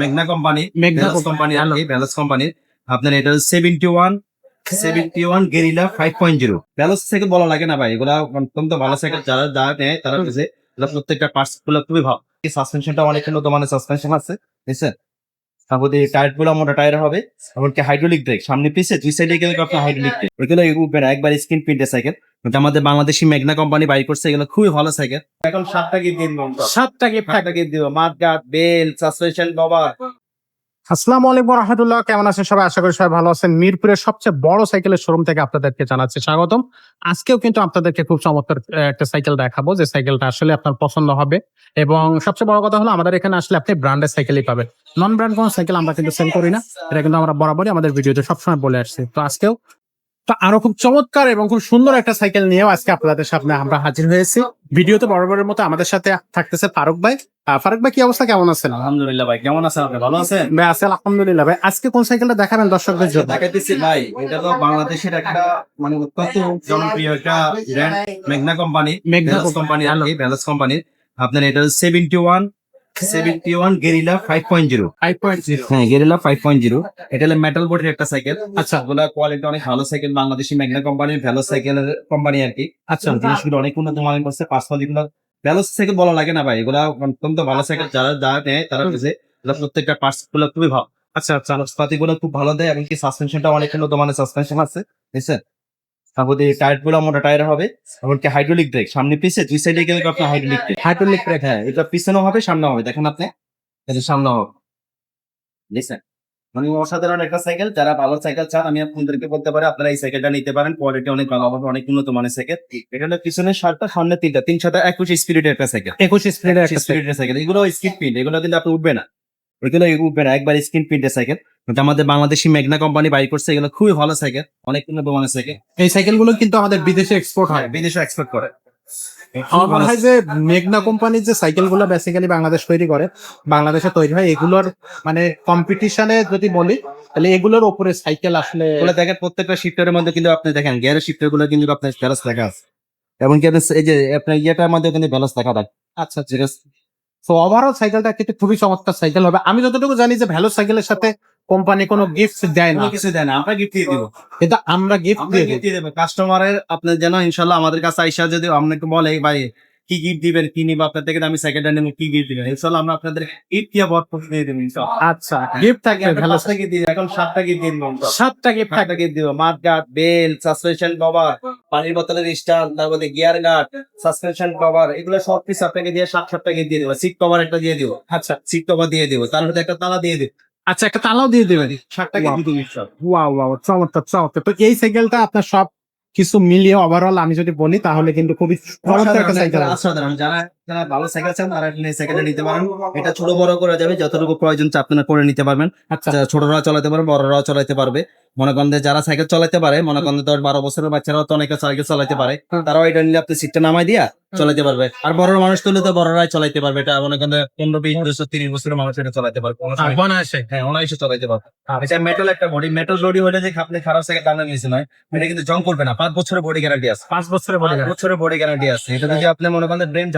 মেঘনা কোম্পানি মেঘনা company balance company আপনার এটা seventy one seventy one Gorilla five point zero balance থেকে বলা লাগে না ভাই এগুলা অত্যন্ত ভালো সাইকেল যারা যা নেয় তারা বুঝে। প্রত্যেকটা পার্টসগুলো খুবই ভালো সাসপেনশনটা অনেক উন্নত মানের সাসপেনশন আছে বুঝছেন? তারপরে টায়ারগুলো মোটা টায়ার হবে এমনকি হাইড্রোলিক ব্রেক সামনে পিছে দুই সাইডে গেলে আপনার হাইড্রোলিক ব্রেক ওইগুলো উঠবে না একবার স্ক্রিন প্রিন্টের সাইকেল আমাদের বাংলাদেশি মেঘনা কোম্পানি বাই করছে এগুলো খুবই ভালো সাইকেল এখন সাতটা গিয়ে দিন সাতটা কি সাতটা গিয়ে দিব মাঠগাট বেল সাসপেনশন বাবা আসসালামু আলাইকুম রহমতুল্লাহ কেমন আছেন সবাই? আশা করি সবাই ভালো আছেন। মিরপুরের সবচেয়ে বড় সাইকেলের শোরুম থেকে আপনাদেরকে জানাচ্ছি স্বাগতম। আজকেও কিন্তু আপনাদেরকে খুব চমৎকার একটা সাইকেল দেখাবো, যে সাইকেলটা আসলে আপনার পছন্দ হবে। এবং সবচেয়ে বড় কথা হলো, আমাদের এখানে আসলে আপনি ব্র্যান্ডের সাইকেলই পাবেন। নন ব্র্যান্ড কোনো সাইকেল আমরা কিন্তু সেল করি না। এটা কিন্তু আমরা বরাবরই আমাদের ভিডিওতে সবসময় বলে আসছি। তো আজকেও তো আরও খুব চমৎকার এবং খুব সুন্দর একটা সাইকেল নিয়েও আজকে আপনাদের সামনে আমরা হাজির হয়েছি। ভিডিওতে বরাবরের মতো আমাদের সাথে থাকতেছে ফারুক ভাই। ফারুক ভাই কি অবস্থা? কেমন আছেন? আলহামদুলিল্লাহ ভাই কেমন আছেন আপনি? ভালো আছেন? ভাই আছে আলহামদুলিল্লাহ ভাই। আজকে কোন সাইকেলটা দেখাবেন দর্শকদের জন্য? দেখাইতেছি ভাই এটা তো বাংলাদেশের একটা মানে অত্যন্ত জনপ্রিয় একটা ব্র্যান্ড মেঘনা কোম্পানি মেঘনা কোম্পানি ভ্যালস কোম্পানির আপনার এটা seventy one seventy one Gorilla five point zero five point zero হ্যাঁ গেরিলা ফাইভ পয়েন্ট জিরো এটা হলো মেটাল বডির একটা সাইকেল আচ্ছা। ওগুলা কোয়ালিটি অনেক ভালো সাইকেল বাংলাদেশি মেঘনা কোম্পানির ভ্যালস সাইকেলের কোম্পানি আর কি। আচ্ছা। জিনিসগুলো অনেক উন্নত মানের করছে পাঁচপালি গুলো ভ্যালস সাইকেল বলা লাগে না ভাই। এগুলা অত্যন্ত ভালো সাইকেল যারা যারা নেয় তারা বুঝে। প্রত্যেকটা পার্টসগুলো খুবই ভালো। আচ্ছা আচ্ছা। পাতি গুলো খুব ভালো দেয় এমনকি সাসপেনশনটা অনেক উন্নত মানের সাসপেনশন আছে। বুঝছেন? তারপরে টায়ারগুলো মোটা টায়ার হবে। এমনকি হাইড্রোলিক ব্রেক সামনে পিছে দুই সাইডে গেলে আপনার হাইড্রোলিক ব্রেক হাইড্রোলিক ব্রেক হ্যাঁ এটা পিছনেও হবে সামনেও হবে। দেখেন আপনি এটা সামনে হবে। বুঝছেন মানে অসাধারণ একটা সাইকেল যারা ভালো সাইকেল চান আমি আপনাদেরকে বলতে পারি আপনারা এই সাইকেলটা নিতে পারেন। কোয়ালিটি অনেক ভালো হবে অনেক উন্নত মানের সাইকেল এটা হলো পিছনের সাতটা সামনে তিনটা তিন সাথে একুশ স্পিরিটের একটা সাইকেল একুশ স্পিডের একটা সাইকেল স্পিরিটের সাইকেল এগুলো স্কিন প্রিন্ট এগুলো কিন্তু আপনি উঠবে না। ওইগুলো উঠবে না একবার স্ক্রিন প্রিন্টের সাইকেল আমাদের বাংলাদেশি মেঘনা কোম্পানি বাই করছে এগুলো খুবই ভালো সাইকেল অনেক উন্নত মানের সাইকেল এই সাইকেলগুলো কিন্তু আমাদের বিদেশে এক্সপোর্ট হয়। বিদেশে এক্সপোর্ট করে। আমার মনে হয় যে মেঘনা কোম্পানির যে সাইকেলগুলো বেসিক্যালি বাংলাদেশ তৈরি করে বাংলাদেশে তৈরি হয় এগুলোর মানে কম্পিটিশনে যদি বলি তাহলে এগুলোর উপরে সাইকেল আসলে দেখেন প্রত্যেকটা শিফটের মধ্যে কিন্তু আপনি দেখেন গিয়ারের শিফটেরগুলো কিন্তু আপনার ব্যালেন্স লেখা আছে। এমনকি আপনি এই যে আপনার ইয়েটার মধ্যে কিন্তু ব্যালেন্স লেখা থাকে আচ্ছা। ঠিক আছে? তো ওভারঅল সাইকেলটা কিন্তু খুবই চমৎকার সাইকেল হবে। আমি যতটুকু জানি যে ভ্যালো সাইকেলের সাথে কোম্পানি কোনো গিফট দেয় না। কিছু দেয় না। আমরা গিফট দিয়ে দিব। এটা আমরা গিফট দিয়ে গিফট দিয়ে দেবো। কাস্টমারের আপনি যেন ইনশাল্লাহ আমাদের কাছে আইসা যদি আপনাকে বলে ভাই কি গিফট দিবেন আপনার থেকে আমি সেকেন্ডটা নেব কি গিফট দিবেন ইনশাল্লাহ আমরা আপনাদের গিফট দিয়ে ভরপুর দিয়ে দেবো ইনশাল্লাহ। আচ্ছা গিফট থাকবে gift দিয়ে এখন সাতটা গিফট আমরা। সাতটা গিফট সাতটা গিফট দিব মাঠ গার্ড বেল সাসপেনশন কভার পানির বোতলের স্ট্যান্ড তারপরে গিয়ার গার্ড সাসপেনশন কভার এগুলো সব পিস আপনাকে দিয়ে সাত সাতটা গিফট দিয়ে দিব সিট কভার একটা দিয়ে দিব। আচ্ছা। সিট কভার দিয়ে দিব তার মধ্যে একটা তালা দিয়ে দিব। আচ্ছা একটা তালাও দিয়ে দেবেন। সাতটা গিফট দিব। ওয়াও ওয়াও চমৎকার চমৎকার। তো এই সাইকেলটা আপনার সব কিছু মিলিয়ে ওভারঅল আমি যদি বলি তাহলে কিন্তু খুবই চমৎকার একটা সাইকেল যারা যারা ভালো সাইকেল চান তারা এই সাইকেলটা নিতে পারেন। এটা ছোট বড় করা যাবে যতটুকু প্রয়োজন আপনারা করে নিতে পারবেন। আচ্ছা। যারা ছোটরা চালাতে পারবে বড়রাও চালাতে পারবে। মনে করেন যারা সাইকেল চালাতে পারে মনে করেন দশ বারো বছরের বাচ্চারাও তো অনেকে সাইকেল চালাতে পারে হুম। তারাও এটা নিলে আপনি সিটটা নামাই দিয়া চালাতে পারবে। আর বড় মানুষ তুলে তো বড়রাই চালাতে পারবে। এটা মনে করেন পনেরো বিশ বছর তিরিশ বছরের মানুষ এটা চালাতে পারবে। হ্যাঁ অনায়াসে চালাতে পারবে। এটা মেটাল একটা বডি মেটাল বডি হলে যে আপনি খারাপ সাইকেল টানা নিয়েছে নয় এটা কিন্তু জং করবে না। পাঁচ বছরের বডি গ্যারান্টি আছে। পাঁচ বছরে বলে বছরের বডি গ্যারান্টি আছে। এটা যদি আপনি মনে করেন ড্রেন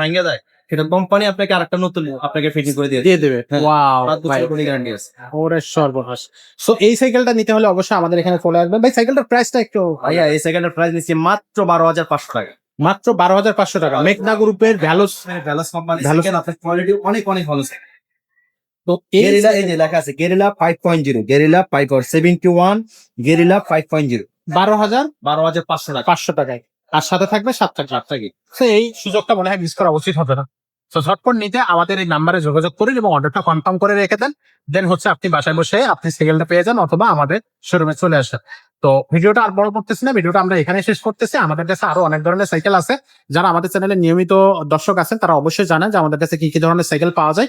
ভাঙে যায় সেটা কোম্পানি আপনাকে আরেকটা নতুন আপনাকে ফিটিং করে দিয়ে দেবে। হ্যাঁ। ওয়াও আছে। ওরে সর্বনাশ। সো এই সাইকেলটা নিতে হলে অবশ্যই আমাদের এখানে চলে আসবেন ভাই সাইকেলটার প্রাইসটা একটু ভাইয়া এই সেকেন্ডের প্রাইস নিচ্ছি মাত্র বারো হাজার পাঁচশো টাকা। মাত্র বারো হাজার পাঁচশো টাকা। মেঘনা গ্রুপের ভ্যালোস ভ্যালাস কোম্পানি আপনার কোয়ালিটি অনেক অনেক ভালো তো গেরিলা এই যে লেখা আছে Gorilla five point zero Gorilla five seventy one Gorilla five point zero বারো হাজার বারো হাজার পাঁচশো টাকা। পাঁচশো টাকায়। আর সাথে থাকবে সাতটা কি তো এই সুযোগটা মনে হয় মিস করা উচিত হবে না। তো ঝটপট নিতে আমাদের এই নাম্বারে যোগাযোগ করুন এবং অর্ডারটা কনফার্ম করে রেখে দেন। দেন হচ্ছে আপনি বাসায় বসে আপনি সাইকেলটা পেয়ে যান অথবা আমাদের শোরুমে চলে আসেন। তো ভিডিওটা আর বড় করতেছি না, ভিডিওটা আমরা এখানে শেষ করতেছি। আমাদের কাছে আরও অনেক ধরনের সাইকেল আছে। যারা আমাদের চ্যানেলে নিয়মিত দর্শক আছেন, তারা অবশ্যই জানেন যে আমাদের কাছে কি কি ধরনের সাইকেল পাওয়া যায়।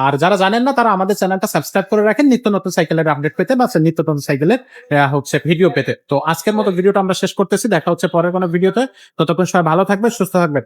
আর যারা জানেন না তারা আমাদের চ্যানেলটা সাবস্ক্রাইব করে রাখেন। নিত্য নতুন সাইকেলের আপডেট পেতে বা নিত্য নতুন সাইকেলের হচ্ছে ভিডিও পেতে। তো আজকের মতো ভিডিওটা আমরা শেষ করতেছি। দেখা হচ্ছে পরের কোনো ভিডিওতে ততক্ষণ সবাই ভালো থাকবে সুস্থ থাকবেন।